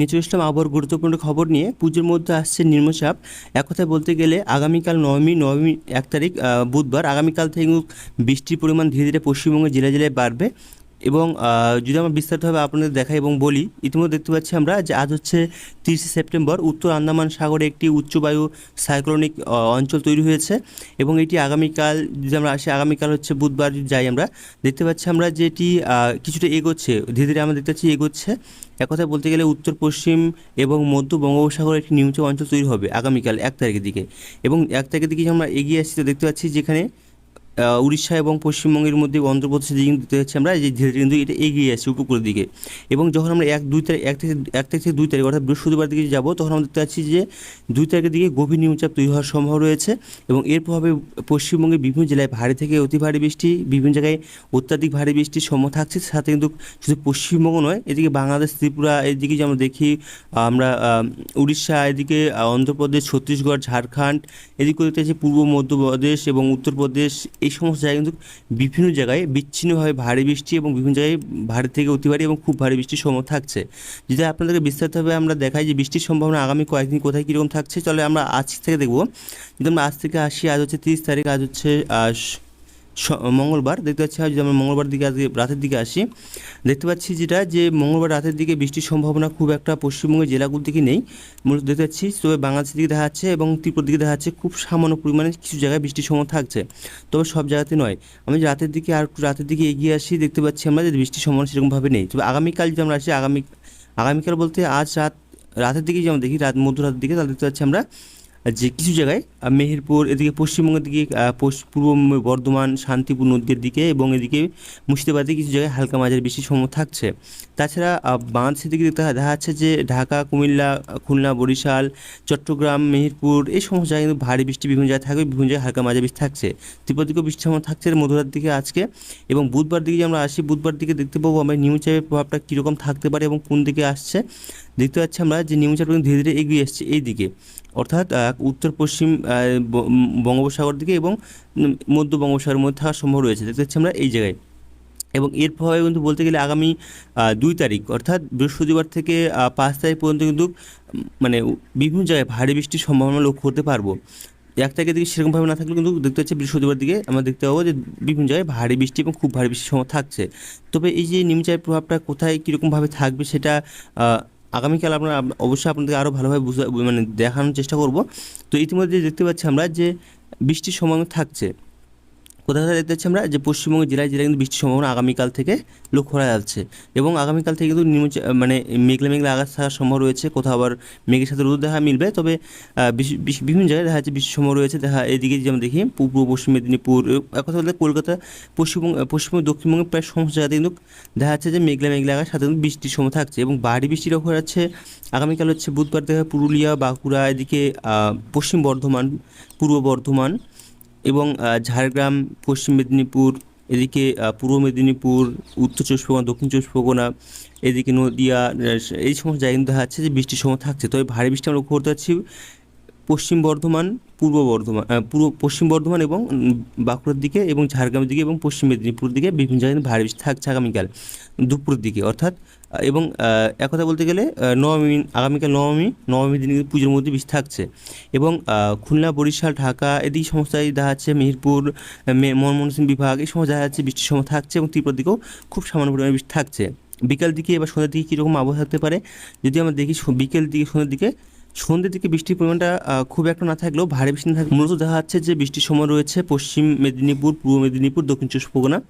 নিচু ইসলাম আবার গুরুত্বপূর্ণ খবর নিয়ে পুজোর মধ্যে আসছে নিম্নচাপ। এক কথায় বলতে গেলে আগামীকাল নবমী নবমী এক তারিখ বুধবার, আগামীকাল থেকে বৃষ্টির পরিমাণ ধীরে ধীরে পশ্চিমবঙ্গের জেলায় জেলায় বাড়বে। এবং যদি আমরা বিস্তারিতভাবে আপনাদের দেখাই এবং বলি, ইতিমধ্যে দেখতে পাচ্ছি আমরা যে আজ হচ্ছে তিরিশে সেপ্টেম্বর, উত্তর আন্দামান সাগরে একটি উচ্চবায়ু সাইক্লোনিক অঞ্চল তৈরি হয়েছে এবং এটি আগামীকাল, যদি আমরা আসি, আগামীকাল হচ্ছে বুধবার যাই আমরা, দেখতে পাচ্ছি আমরা যে এটি কিছুটা এগোচ্ছে। ধীরে ধীরে আমরা দেখতে পাচ্ছি এগোচ্ছে। এক কথায় বলতে গেলে উত্তর, পশ্চিম এবং মধ্য বঙ্গোপসাগরে একটি নিম্নচাপ অঞ্চল তৈরি হবে আগামীকাল, এক তারিখের দিকে। এবং এক তারিখের দিকে আমরা এগিয়ে আসছি, তো দেখতে পাচ্ছি যেখানে উড়িষ্যা এবং পশ্চিমবঙ্গের মধ্যে অন্ধ্রপ্রদেশের দিকে কিন্তু পাচ্ছি আমরা যে ধীরে ধীরে কিন্তু এটা এগিয়ে আসছে উপকূলের দিকে। এবং যখন আমরা এক, দুই তারিখ, এক থেকে, এক তারিখ থেকে দুই তারিখ, অর্থাৎ বৃহস্পতিবার দিকে যাব, তখন আমরা দেখতে পাচ্ছি যে দুই তারিখের দিকে গভীর নিম্নচাপ তৈরি হওয়ার সম্ভাবনা রয়েছে এবং এর প্রভাবে পশ্চিমবঙ্গের বিভিন্ন জেলায় ভারী থেকে অতি ভারী বৃষ্টি, বিভিন্ন জায়গায় অত্যাধিক ভারী বৃষ্টির সম্ভাবনা থাকছে। সাথে কিন্তু শুধু পশ্চিমবঙ্গ নয়, এদিকে বাংলাদেশ, ত্রিপুরা, এদিকে যে আমরা দেখি আমরা উড়িষ্যা, এদিকে অন্ধ্রপ্রদেশ, ছত্তিশগড়, ঝাড়খণ্ড এদিকে দেখতে পাচ্ছি পূর্ব মধ্যপ্রদেশ এবং উত্তরপ্রদেশ এই সমস্ত জায়গায় কিন্তু বিভিন্ন জায়গায় বিচ্ছিন্নভাবে ভারী বৃষ্টি এবং বিভিন্ন জায়গায় ভারী থেকে অতি ভারী এবং খুব ভারী বৃষ্টির সময় থাকছে। যদি আপনাদেরকে বিস্তারিতভাবে আমরা দেখাই যে বৃষ্টির সম্ভাবনা আগামী কয়েকদিন কোথায় কীরকম থাকছে চলে আমরা আজ থেকে দেখব। যদি আমরা আজ থেকে আসি, আজ হচ্ছে তিরিশ তারিখ, আজ হচ্ছে মঙ্গলবার দেখতে পাচ্ছি যদি আমরা মঙ্গলবার দিকে আজকে রাতের দিকে আসি, দেখতে পাচ্ছি যেটা যে মঙ্গলবার রাতের দিকে বৃষ্টির সম্ভাবনা খুব একটা পশ্চিমবঙ্গের জেলাগুলো দিকে নেই, মূলত দেখতে পাচ্ছি, তবে বাংলাদেশের দিকে দেখা যাচ্ছে এবং ত্রিপুরার দিকে দেখা যাচ্ছে খুব সামান্য পরিমাণে কিছু জায়গায় বৃষ্টির সম্ভাবনা থাকছে, তবে সব জায়গাতে নয়। আমি রাতের দিকে আর একটু রাতের দিকে এগিয়ে আসি, দেখতে পাচ্ছি আমরা যে বৃষ্টির সম্ভাবনা সেরকমভাবে নেই। তবে আগামীকাল যদি আমরা আসি, আগামী, আগামীকাল বলতে আজ রাত, রাতের দিকে আমরা দেখি, রাত, মধ্যরাতের দিকে তাহলে দেখতে পাচ্ছি আমরা যে কিছু জায়গায় মেহেরপুর, এদিকে পশ্চিমবঙ্গের দিকে পূর্ব বর্ধমান, শান্তিপুর নদীর দিকে এবং এদিকে মুর্শিদাবাদে কিছু জায়গায় হালকা মাঝারি বেশি সম্ভব থাকছে। তাছাড়া বাংলাদেশের দিকে দেখা যাচ্ছে যে ঢাকা, কুমিল্লা, খুলনা, বরিশাল, চট্টগ্রাম, মেহেরপুর, এই সমস্ত জায়গায় কিন্তু ভারী বৃষ্টি বিভিন্ন জায়গায় থাকবে, বিভিন্ন জায়গায় হালকা মাঝারি বৃষ্টি থাকছে। ত্রিপুরা দিকেও বৃষ্টি সম্ভাবনা থাকছে মধুরার দিকে আজকে এবং বুধবার দিকে যে আমরা আসি, বুধবার দিকে দেখতে পাবো আমরা নিম্নচাপের প্রভাবটা কীরকম থাকতে পারে এবং কোন দিকে আসছে। দেখতে পাচ্ছি আমরা যে নিম্নচাপটা কিন্তু ধীরে ধীরে এগিয়ে আসছে এই দিকে। অর্থাৎ উত্তর, পশ্চিম বঙ্গোপসাগর দিকে এবং মধ্য বঙ্গোপসাগরের মধ্যে থাকার সম্ভব রয়েছে। দেখতে পাচ্ছি আমরা এই জায়গায়। এবং এর প্রভাবে কিন্তু বলতে গেলে আগামী দুই তারিখ, অর্থাৎ বৃহস্পতিবার থেকে পাঁচ তারিখ পর্যন্ত কিন্তু মানে বিভিন্ন জায়গায় ভারী বৃষ্টির সম্ভাবনা লক্ষ্য করতে পারব। এক তারিখের দিকে সেরকমভাবে না থাকলেও কিন্তু দেখতে পাচ্ছি বৃহস্পতিবার দিকে আমরা দেখতে পাবো যে বিভিন্ন জায়গায় ভারী বৃষ্টি এবং খুব ভারী বৃষ্টির সময় থাকছে। তবে এই যে নিম্নচাপের প্রভাবটা কোথায় কীরকমভাবে থাকবে সেটা আগামীকাল আমরা অবশ্যই আপনাদের আরও ভালোভাবে বুঝা মানে দেখানোর চেষ্টা করব। তো ইতিমধ্যে দেখতে পাচ্ছি আমরা যে বৃষ্টির সময় থাকছে। কোথায় কোথায় দেখতে পাচ্ছি আমরা? যে পশ্চিমবঙ্গের জেলায় জেলায় কিন্তু বৃষ্টির সম্ভাবনা আগামীকাল থেকে লক্ষ্য করা যাচ্ছে। এবং আগামীকাল থেকে কিন্তু নিম্ন মানে মেঘলা মেঘলা আকাশ থাকার সম্ভব রয়েছে। কোথাও আবার মেঘের সাথে রোদ দেখা মিলবে, তবে বিভিন্ন জায়গায় দেখা যাচ্ছে বৃষ্টির সম্ভব রয়েছে। দেখা, এদিকে আমরা দেখি, পূর্ব, পশ্চিম মেদিনীপুর এক কথা বলতে কলকাতা, পশ্চিমবঙ্গ পশ্চিমবঙ্গ, দক্ষিণবঙ্গের প্রায় সমস্ত জায়গাতে কিন্তু দেখা যাচ্ছে যে মেঘলা মেঘলা আকাশ, সাথে কিন্তু বৃষ্টির সময় থাকছে। এবং ভারী বৃষ্টি লক্ষ্য যাচ্ছে, আগামীকাল হচ্ছে বুধবার দেখা পুরুলিয়া, বাঁকুড়া, এদিকে পশ্চিম বর্ধমান, পূর্ব বর্ধমান এবং ঝাড়গ্রাম, পশ্চিম মেদিনীপুর, এদিকে পূর্ব মেদিনীপুর, উত্তর চব্বিশ পরগনা, দক্ষিণ চব্বিশ পরগনা, এদিকে নদিয়া এই সমস্ত জায়গায় কিন্তু দেখা যাচ্ছে যে বৃষ্টির সময় থাকছে। তবে ভারী বৃষ্টি আমরা করতে পারছি পশ্চিম বর্ধমান, পূর্ব বর্ধমান পূর্ব, পশ্চিম বর্ধমান এবং বাঁকুড়ার দিকে এবং ঝাড়গ্রামের দিকে এবং পশ্চিম মেদিনীপুর দিকে বিভিন্ন জায়গায় ভারী বৃষ্টি থাকছে আগামীকাল দুপুরের দিকে। অর্থাৎ এবং এক কথা বলতে গেলে নবমী, আগামীকাল নবমী নবমী দিন পুজোর মধ্যে বৃষ্টি থাকছে। এবং খুলনা, বরিশাল, ঢাকা এদিকে সমস্ত জায়গায় দেখা যাচ্ছে মেহেরপুর মে- ময়মনসিংহ বিভাগ এই সমস্ত দেখা যাচ্ছে বৃষ্টির সময় থাকছে এবং ত্রিপুরার দিকেও খুব সামান্য পরিমাণে বৃষ্টি থাকছে। বিকাল দিকে এবার সন্ধ্যার দিকে কীরকম আবহাওয়া থাকতে পারে, যদি আমরা দেখি বিকেল দিকে, সন্ধ্যের দিকে সন্ধ্যের দিকে বৃষ্টির পরিমাণটা খুব একটা না থাকলেও ভারী বৃষ্টি না থাকে মূলত দেখা যাচ্ছে যে বৃষ্টির সময় রয়েছে পশ্চিম মেদিনীপুর, পূর্ব মেদিনীপুর, দক্ষিণ চব্বিশ পরগনা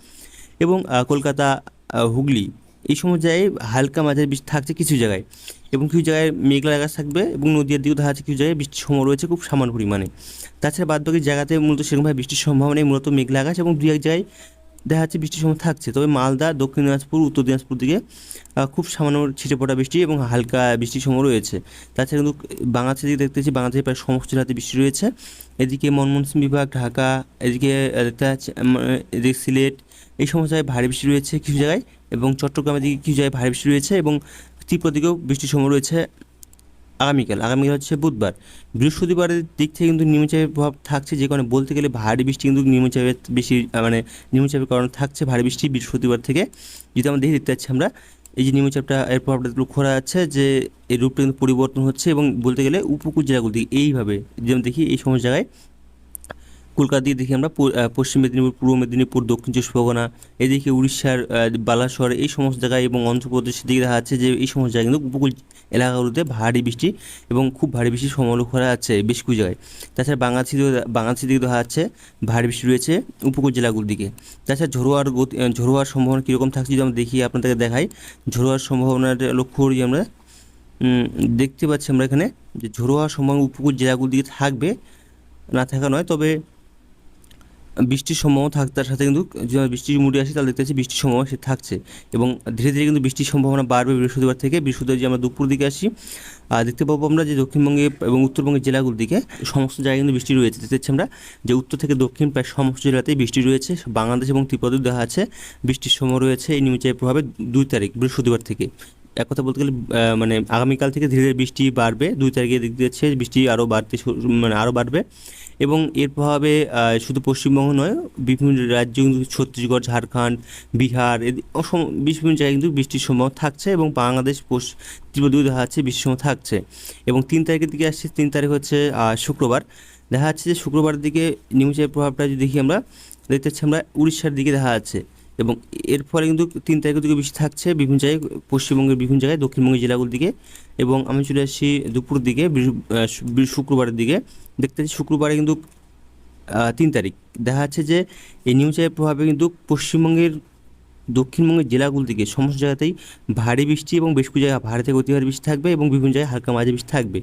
এবং কলকাতা হুগলি। এই সময় জায়গায় হালকা মাঝারি বৃষ্টি থাকছে কিছু জায়গায় এবং কিছু জায়গায় মেঘলা আকাশ থাকবে এবং নদীর দিকেও দেখা যাচ্ছে কিছু জায়গায় বৃষ্টির সময় রয়েছে খুব সামান্য পরিমাণে। তাছাড়া বাদ বাকি জায়গাতে মূলত সেরকমভাবে বৃষ্টির সম্ভাবনা নেই, মূলত মেঘলা আকাশ এবং দু এক জায়গায় দেখা যাচ্ছে বৃষ্টির সময় থাকছে। তবে মালদা, দক্ষিণ দিনাজপুর, উত্তর দিনাজপুর দিকে খুব সামান্য ছিটে পড়া বৃষ্টি এবং হালকা বৃষ্টির সময় রয়েছে। তাছাড়া কিন্তু বাংলাদেশের দিকে দেখতেছি বাংলাদেশের প্রায় সমস্ত জেলাতে বৃষ্টি রয়েছে। এদিকে ময়মনসিংহ বিভাগ, ঢাকা, এদিকে দেখতে পাচ্ছি এদিকে সিলেট এই সমস্ত জায়গায় ভারী বৃষ্টি রয়েছে কিছু জায়গায় এবং চট্টগ্রামের দিকে কিছু জায়গায় ভারী বৃষ্টি রয়েছে এবং ত্রিপুরা দিকেও বৃষ্টির সময় রয়েছে আগামীকাল। আগামীকাল হচ্ছে বুধবার। বৃহস্পতিবারের দিক থেকে কিন্তু নিম্নচাপের প্রভাব থাকছে, যে কারণে বলতে গেলে ভারী বৃষ্টি কিন্তু নিম্নচাপের বেশি মানে নিম্নচাপের কারণে থাকছে ভারী বৃষ্টি বৃহস্পতিবার থেকে। যদি আমরা দেখে দেখতে পাচ্ছি আমরা, এই যে নিম্নচাপটা, এর প্রভাবটা লক্ষ্য করা যাচ্ছে যে এই রূপটা কিন্তু পরিবর্তন হচ্ছে এবং বলতে গেলে উপকূল জেলাগুলো এইভাবে যেমন দেখি এই সমস্ত জায়গায় কলকাতা দিয়ে দেখি আমরা পশ্চিম মেদিনীপুর পূর্ব মেদিনীপুর দক্ষিণ চব্বিশ পরগনা এদিকে উড়িষ্যার বালাসর এই সমস্ত জায়গায় এবং অন্ধ্রপ্রদেশের দিকে দেখা যাচ্ছে যে এই সমস্ত জায়গায় কিন্তু উপকূল এলাকাগুলোতে ভারী বৃষ্টি এবং খুব ভারী বৃষ্টির সম্ভাবনা করা যাচ্ছে বেশ কিছু জায়গায়। তাছাড়া বাংলাদেশের দিকে বাংলাদেশের দিকে দেখা যাচ্ছে ভারী বৃষ্টি রয়েছে উপকূল জেলাগুলোর দিকে। তাছাড়া ঝোড়োয়ার গতি আহ, ঝোড়োয়ার সম্ভাবনা কীরকম থাকছে যদি আমরা দেখি আপনাদেরকে দেখাই। ঝোড়োয়ার সম্ভাবনাটা লক্ষ্য করি আমরা দেখতে পাচ্ছি আমরা এখানে যে ঝোড়োয়ার সম্ভাবনা উপকূল জেলাগুলোর দিকে থাকবে না থাকা নয় তবে বৃষ্টির সম্ভাবনা থাক, তার সাথে কিন্তু বৃষ্টির মুডে আসে, তাহলে দেখতে পাচ্ছি বৃষ্টির সম্ভাবনা সে থাকছে। এবং ধীরে ধীরে কিন্তু বৃষ্টির সম্ভাবনা বাড়বে বৃহস্পতিবার থেকে। বৃহস্পতিবার যে আমরা দুপুর দিকে আসি আর দেখতে পাবো আমরা যে দক্ষিণবঙ্গে এবং উত্তরবঙ্গের জেলাগুলোর দিকে সমস্ত জায়গায় কিন্তু বৃষ্টি রয়েছে। দেখতে পাচ্ছি আমরা যে উত্তর থেকে দক্ষিণ প্রায় সমস্ত জেলাতেই বৃষ্টি রয়েছে। বাংলাদেশ এবং ত্রিপুরাতেও দেখা আছে বৃষ্টির সময় রয়েছে। এই নিম্নচাপের প্রভাবে দুই তারিখ, বৃহস্পতিবার থেকে। এক কথা বলতে গেলে মানে আগামীকাল থেকে ধীরে ধীরে বৃষ্টি বাড়বে। দুই তারিখে দেখতে যাচ্ছে বৃষ্টি আরও বাড়তে মানে আরও বাড়বে। এবং এর প্রভাবে শুধু পশ্চিমবঙ্গ নয়, বিভিন্ন রাজ্য কিন্তু ছত্তিশগড়, ঝাড়খণ্ড, বিহার বিভিন্ন জায়গায় কিন্তু বৃষ্টির সম্ভাবনা থাকছে এবং বাংলাদেশ দুই দেখা যাচ্ছে, বৃষ্টির সময় থাকছে। এবং তিন তারিখের দিকে আসছে, তিন তারিখ হচ্ছে শুক্রবার। দেখা যাচ্ছে যে শুক্রবারের দিকে নিউজের প্রভাবটা যদি দেখি আমরা, দেখতে পাচ্ছি আমরা উড়িষ্যার দিকে দেখা যাচ্ছে। এবং এর ফলে কিন্তু তিন তারিখের দিকে বৃষ্টি থাকছে বিভিন্ন জায়গায়, পশ্চিমবঙ্গের বিভিন্ন জায়গায়, দক্ষিণবঙ্গের জেলাগুলোর দিকে এবং আমি চলে আসছি দুপুর দিকে শুক্রবারের দিকে। দেখতে পাচ্ছি শুক্রবারে কিন্তু তিন তারিখ। দেখা যাচ্ছে যে এই নিউজের প্রভাবে কিন্তু পশ্চিমবঙ্গের দক্ষিণবঙ্গের জেলাগুলো থেকে সমস্ত জায়গাতেই ভারী বৃষ্টি এবং বেশ কিছু জায়গায় ভারী থেকে অতি ভারী বৃষ্টি থাকবে এবং বিভিন্ন জায়গায় হালকা মাঝে বৃষ্টি থাকবে।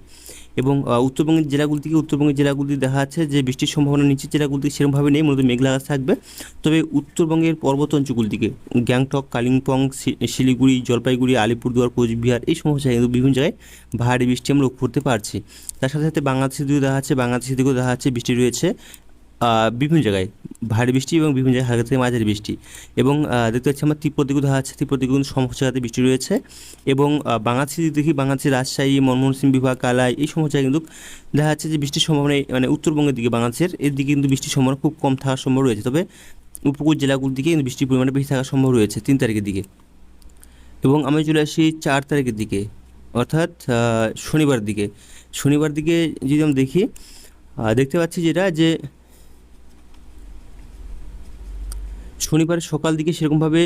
এবং উত্তরবঙ্গের জেলাগুলো থেকে উত্তরবঙ্গের জেলাগুলি দেখা যাচ্ছে যে বৃষ্টির সম্ভাবনা নিচের জেলাগুলো থেকে সেরকমভাবে নেই, মূলত মেঘলা আকাশ থাকবে। তবে উত্তরবঙ্গের পর্বত অঞ্চলগুলো দিকে গ্যাংটক, কালিম্পং শিলিগুড়ি, জলপাইগুড়ি, আলিপুরদুয়ার, কোচবিহার এই সমস্ত জায়গায় কিন্তু বিভিন্ন জায়গায় ভারী বৃষ্টি আমরা লক্ষ্য করতে পারছি। তার সাথে সাথে বাংলাদেশের দিকেও দেখা যাচ্ছে, বাংলাদেশের দিকেও দেখা যাচ্ছে বৃষ্টি রয়েছে। বিভিন্ন জায়গায়। ভারী বৃষ্টি এবং বিভিন্ন জায়গায় হালকা থেকে মাঝারি বৃষ্টি। এবং দেখতে পাচ্ছি আমার দেখা যাচ্ছে ত্রিপুরা দিকেও কিন্তু সমস্ত জায়গাতে বৃষ্টি রয়েছে। এবং আহ, বাংলাদেশের দিক দেখি বাংলাদেশের রাজশাহী মনমোহন সিং বিভাগ কালাই এই সমস্ত জায়গায় কিন্তু দেখা যাচ্ছে যে বৃষ্টির সম্ভাবনা মানে উত্তরবঙ্গের দিকে বাংলাদেশের এর দিকে কিন্তু বৃষ্টির সম্ভাবনা খুব কম থাকার সম্ভব রয়েছে। তবে উপকূল জেলাগুলোর দিকে কিন্তু বৃষ্টির পরিমাণে বেশি থাকার সম্ভব রয়েছে তিন তারিখের দিকে। এবং আমি চলে আসি চার তারিখের দিকে অর্থাৎ শনিবার দিকে। শনিবার দিকে যদি আমি দেখি দেখতে পাচ্ছি যেটা যে শনিবার সকাল দিকে সেরকমভাবে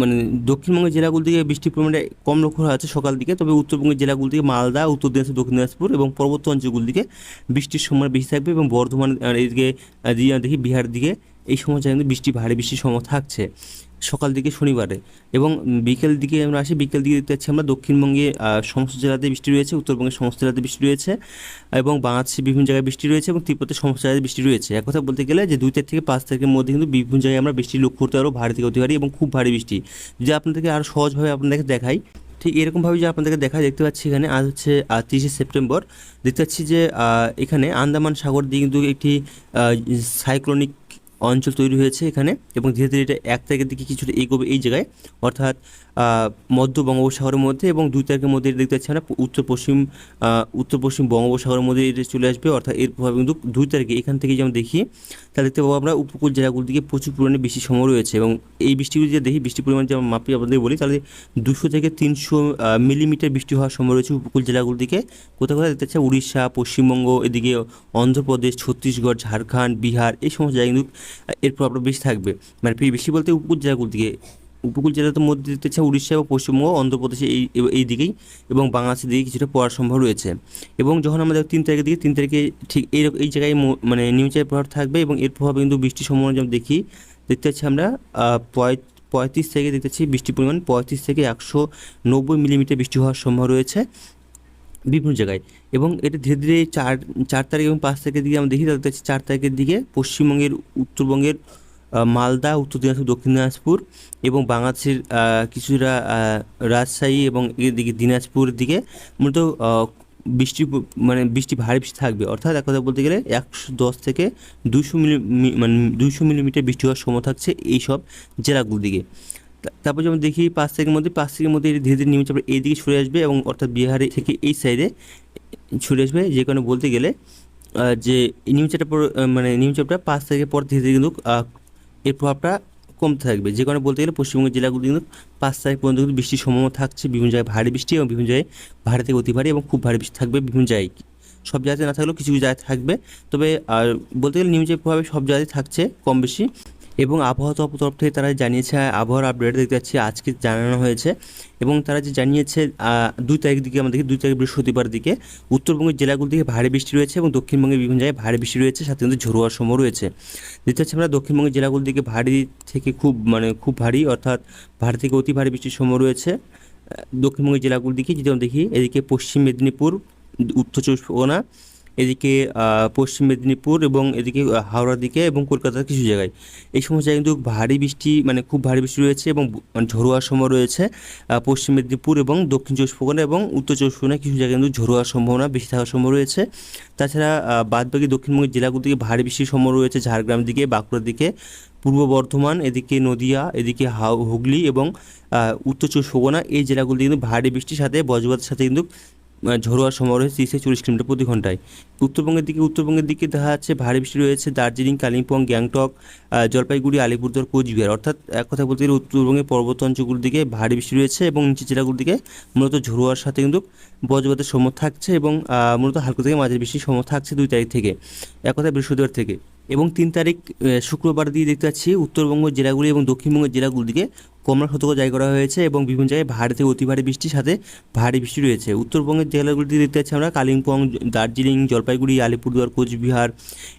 মানে দক্ষিণবঙ্গের জেলাগুলো থেকে বৃষ্টির পরিমাণটা কম লক্ষ্য করা আছে সকাল দিকে। তবে উত্তরবঙ্গের জেলাগুলো থেকে মালদা, উত্তর দিনাজপুর, দক্ষিণ দিনাজপুর এবং পর্বত অঞ্চলগুলো দিকে বৃষ্টির সময় বেশি থাকবে এবং বর্ধমান এদিকে দেখি বিহার দিকে এই সময় কিন্তু বৃষ্টি, ভারী বৃষ্টির সময় থাকছে। সকাল দিকে শনিবারে এবং বিকেল দিকে আমরা আসি, বিকেল দিকে দেখতে পাচ্ছি আমরা দক্ষিণবঙ্গে সমস্ত জেলাতে বৃষ্টি রয়েছে উত্তরবঙ্গের সমস্ত জেলাতে বৃষ্টি রয়েছে এবং বাংলাদেশের বিভিন্ন জায়গায় বৃষ্টি রয়েছে এবং ত্রিপুরাতে সমস্ত জায়গায় বৃষ্টি রয়েছে। এক কথা বলতে গেলে যে দুই তারিখ থেকে পাঁচ তারিখের মধ্যে কিন্তু বিভিন্ন জায়গায় আমরা বৃষ্টি লক্ষ্য করতে পারব, ভারী থেকে অতি ভারী এবং খুব ভারী বৃষ্টি। যদি আপনাদেরকে আরও সহজভাবে আপনাদেরকে দেখাই, ঠিক এরকমভাবে যে আপনাদেরকে দেখা দেখতে পাচ্ছি এখানে আজ হচ্ছে তিরিশে সেপ্টেম্বর। দেখতে পাচ্ছি যে এখানে আন্দামান সাগর দিয়ে কিন্তু একটি সাইক্লোনিক অঞ্চল তৈরি হয়েছে এখানে এবং ধীরে ধীরে এটা এক তারিখের দিকে কিছুটা এগোবে এই জায়গায়। অর্থাৎ মধ্য বঙ্গোপসাগরের মধ্যে এবং দুই তারিখের মধ্যে দেখতে পাচ্ছি আমরা, উত্তর পশ্চিম উত্তর পশ্চিম বঙ্গোপসাগরের মধ্যে এটা চলে আসবে। অর্থাৎ এর প্রভাব কিন্তু দুই তারিখে, এখান থেকে যেমন দেখি তা দেখতে পাবো আমরা উপকূল জেলাগুলোর দিকে প্রচুর পরিমাণে বৃষ্টির সময় রয়েছে এবং এই বৃষ্টিগুলো যে দেখি, বৃষ্টির পরিমাণ যেমন মাপি আপনাদের বলি, তাহলে দুশো থেকে তিনশো মিলিমিটার বৃষ্টি হওয়ার সময় রয়েছে উপকূল জেলাগুলোর দিকে। কোথাও কোথাও দেখতে পাচ্ছি উড়িষ্যা, পশ্চিমবঙ্গ, এদিকে অন্ধ্রপ্রদেশ, ছত্তিশগড়, ঝাড়খণ্ড, বিহার, এই সমস্ত জায়গায় কিন্তু এর প্রভাবটা বেশি থাকবে। মানে বেশি বলতে উপকূল জেলাগুলোর দিকে। উপকূল জেলার মধ্যে দেখতে পাচ্ছি উড়িষ্যা এবং পশ্চিমবঙ্গ, অন্ধ্রপ্রদেশে এই এই দিকেই এবং বাংলাদেশের দিকে কিছুটা পড়ার সম্ভব রয়েছে। এবং যখন আমাদের তিন তারিখের দিকে, তিন তারিখে ঠিক এই এই জায়গায় মানে নিউচারের প্রভাব থাকবে এবং এর প্রভাবে কিন্তু বৃষ্টির সম্ভাবনা যেমন দেখি, দেখতে পাচ্ছি আমরা পঁয়ত্রিশ থেকে দেখতে পাচ্ছি বৃষ্টির পরিমাণ পঁয়ত্রিশ থেকে একশো নব্বই মিলিমিটার বৃষ্টি হওয়ার সম্ভব রয়েছে। বিভিন্ন জায়গায়। এবং এটা ধীরে ধীরে চার চার তারিখ এবং পাঁচ তারিখের দিকে আমরা দেখি দেখতে পাচ্ছি চার তারিখের দিকে পশ্চিমবঙ্গের, উত্তরবঙ্গের মালদা, উত্তর দিনাজপুর, দক্ষিণ দিনাজপুর এবং বাংলাদেশের কিছুটা রাজশাহী এবং এদিকে দিনাজপুরের দিকে মূলত বৃষ্টি মানে বৃষ্টি ভারী বৃষ্টি থাকবে। অর্থাৎ এক কথা বলতে গেলে একশো দশ থেকে দুশো মিলি মানে দুশো মিলিমিটার বৃষ্টি হওয়ার সময় থাকছে এইসব জেলাগুলোর দিকে। তারপর যেমন দেখি পাঁচ তারিখের মধ্যে পাঁচ তারিখের মধ্যে ধীরে ধীরে নিম্নচাপ এই দিকে সরে আসবে এবং অর্থাৎ বিহারে থেকে এই সাইডে ছড়ে আসবে। যে কারণে বলতে গেলে যে পর- আহ, মানে নিম্নচাপটা পাঁচ তারিখের পর ধীরে ধীরে কিন্তু এর প্রভাবটা কমতে থাকবে। যে কারণে বলতে গেলে পশ্চিমবঙ্গের জেলাগুলি কিন্তু পাঁচ তারিখ পর্যন্ত কিন্তু বৃষ্টির সম্ভাবনা থাকছে। বিভিন্ন জায়গায় ভারী বৃষ্টি এবং বিভিন্ন জায়গায় ভারী থেকে অতি ভারী এবং খুব ভারী বৃষ্টি থাকবে বিভিন্ন জায়গায়। সব জায়গাতে না থাকলেও কিছু কিছু জায়গায় থাকবে। তবে আর বলতে গেলে নিয়মিতভাবে সব জায়গায় থাকছে কম বেশি। এবং আবহাওয়া তরফ থেকে তারা জানিয়েছে, আবহাওয়ার আপডেট দেখতে পাচ্ছি, আজকে জানানো হয়েছে এবং তারা যে জানিয়েছে দুই তারিখ দিকে আমাদের দুই তারিখ বৃহস্পতিবার দিকে উত্তরবঙ্গের জেলাগুলো দিকে ভারী বৃষ্টি রয়েছে এবং দক্ষিণবঙ্গের বিভিন্ন জায়গায় ভারী বৃষ্টি রয়েছে, সাথে কিন্তু ঝোড়োয়ার সময় রয়েছে। দেখতে পাচ্ছি আমরা দক্ষিণবঙ্গের জেলাগুলো দিকে ভারী থেকে খুব মানে খুব ভারী, অর্থাৎ ভারী থেকে অতি ভারী বৃষ্টির সময় রয়েছে। দক্ষিণবঙ্গের জেলাগুলো দিকে যদি আমরা দেখি, এদিকে পশ্চিম মেদিনীপুর, উত্তর চব্বিশ পরগনা এদিকে পশ্চিম মেদিনীপুর এবং এদিকে হাওড়ার দিকে এবং কলকাতার কিছু জায়গায়। এই সমস্ত জায়গায় কিন্তু ভারী বৃষ্টি মানে খুব ভারী বৃষ্টি রয়েছে এবং মানে সময় রয়েছে। পশ্চিম মেদিনীপুর এবং দক্ষিণ চব্বিশ পরগনা এবং উত্তর চব্বিশ পরগনায় কিছু জায়গায় কিন্তু ঝোড়োয়ার সম্ভাবনা বেশি থাকার সম্ভব রয়েছে। তাছাড়া বাদবাকি দক্ষিণবঙ্গের জেলাগুলো দিকে ভারী বৃষ্টির সম্ভব রয়েছে। ঝাড়গ্রাম দিকে, বাঁকুড়ার দিকে, পূর্ব বর্ধমান, এদিকে নদিয়া, এদিকে হুগলি এবং উত্তর চব্বিশ পরগনা এই জেলাগুলিতে কিন্তু ভারী বৃষ্টির সাথে বজ্রপাতের সাথে কিন্তু আহ, ঝোড়োয়ার সময় রয়েছে তিরিশ থেকে চল্লিশ কিলোমিটার প্রতি ঘন্টায় উত্তরবঙ্গের দিকে উত্তরবঙ্গের দিকে দেখা যাচ্ছে ভারী বৃষ্টি রয়েছে। দার্জিলিং কালিম্পং গ্যাংটক জলপাইগুড়ি আলিপুরদুয়ার কোচবিহার। অর্থাৎ এক কথা বলতে গেলে উত্তরবঙ্গের পর্বত অঞ্চলগুলোর দিকে ভারী বৃষ্টি রয়েছে এবং নিচের জেলাগুলোর দিকে মূলত ঝোড়োয়ার সাথে কিন্তু বজ্রপাতের সময় থাকছে এবং মূলত হালকা থেকে মাঝারি বৃষ্টির সময় থাকছে দুই তারিখ থেকে এক কথা বৃহস্পতিবার থেকে। এবং তিন তারিখ শুক্রবার দিয়ে দেখতে পাচ্ছি উত্তরবঙ্গ জেলাগুলি এবং দক্ষিণবঙ্গের জেলাগুলির দিকে কমলা সতর্ক জারি করা হয়েছে এবং বিভিন্ন জায়গায় ভারী থেকে অতি ভারী বৃষ্টির সাথে ভারী বৃষ্টি রয়েছে। উত্তরবঙ্গের জেলাগুলিতে দেখতে পাচ্ছি আমরা কালিম্পং, দার্জিলিং, জলপাইগুড়ি, আলিপুরদুয়ার, কোচবিহার,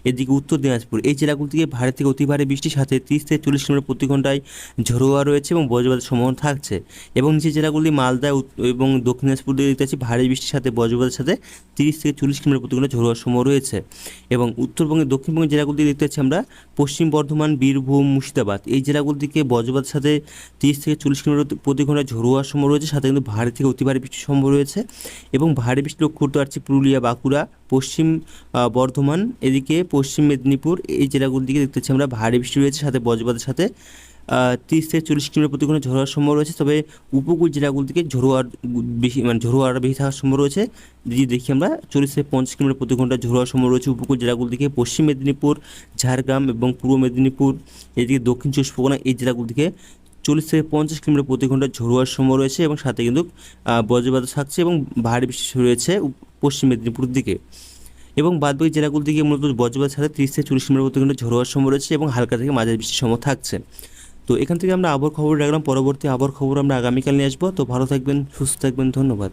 এদিকে উত্তর দিনাজপুর। এই জেলাগুলি থেকে ভারী থেকে অতি ভারী বৃষ্টির সাথে তিরিশ থেকে চল্লিশ কিলোমিটার প্রতি ঘন্টায় ঝোড়োয়া রয়েছে এবং বজ্রপাতের সম্ভাবনা থাকছে। এবং নিচের জেলাগুলি মালদা এবং দক্ষিণ দিনাজপুর দেখতে পাচ্ছি ভারী বৃষ্টির সাথে বজ্রপাতের সাথে তিরিশ থেকে চল্লিশ কিলোমিটার প্রতি ঘণ্টা ঝোড়োয়ার সময় রয়েছে। এবং উত্তরবঙ্গের দক্ষিণবঙ্গের জেলাগুলি দিকে দেখতে পাচ্ছি আমরা পশ্চিম বর্ধমান, বীরভূম, মুর্শিদাবাদ। এই জেলাগুলির দিকে বজ্রপাতের সাথে তিরিশ থেকে চল্লিশ কিলোমিটার প্রতি ঘন্টায় ঝোড়োয়ার সম্ভব রয়েছে। সাথে কিন্তু ভারী থেকে অতি ভারী বৃষ্টির সম্ভব রয়েছে এবং ভারী বৃষ্টি লক্ষ্য করতে পারছি পুরুলিয়া, বাঁকুড়া, পশ্চিম বর্ধমান, এদিকে পশ্চিম মেদিনীপুর, এই জেলাগুলির দিকে দেখতে পাচ্ছি আমরা ভারী বৃষ্টি রয়েছে, সাথে বজ্রপাতের সাথে তিরিশ থেকে চল্লিশ কিলোমিটার প্রতি ঘণ্টা ঝোড়োয়ার সম্ভব রয়েছে। তবে উপকূল জেলাগুলি থেকে ঝোড়োয়ার বেশি মানে ঝোড়োয়ার বেশি থাকার সম্ভব রয়েছে। যদি দেখি আমরা চল্লিশ থেকে পঞ্চাশ কিলোমিটার প্রতি ঘণ্টা ঝোড়োয়ার সম্ভব রয়েছে উপকূল জেলাগুলি থেকে পশ্চিম মেদিনীপুর, ঝাড়গ্রাম এবং পূর্ব মেদিনীপুর, এদিকে দক্ষিণ চব্বিশ পরগনা, এই জেলাগুলি থেকে চল্লিশ থেকে পঞ্চাশ কিলোমিটার প্রতি ঘণ্টা ঝোড়োয়ার সময় রয়েছে এবং সাথে কিন্তু বজ্রপাত থাকছে এবং ভারী বৃষ্টি রয়েছে পশ্চিম মেদিনীপুর দিকে। এবং বাদবাকি জেলাগুলো দিকে মূলত বজ্রপাতের সাথে তিরিশ থেকে চল্লিশ কিলোমিটার প্রতি ঘণ্টা ঝোড়োয়ার সময় রয়েছে এবং হালকা থেকে মাঝারি বৃষ্টির সময় থাকছে। তো এখান থেকে আমরা আবহাওয়ার খবর রাখলাম। পরবর্তী আবহাওয়ার খবর আমরা আগামীকাল নিয়ে আসব। তো ভালো থাকবেন, সুস্থ থাকবেন, ধন্যবাদ।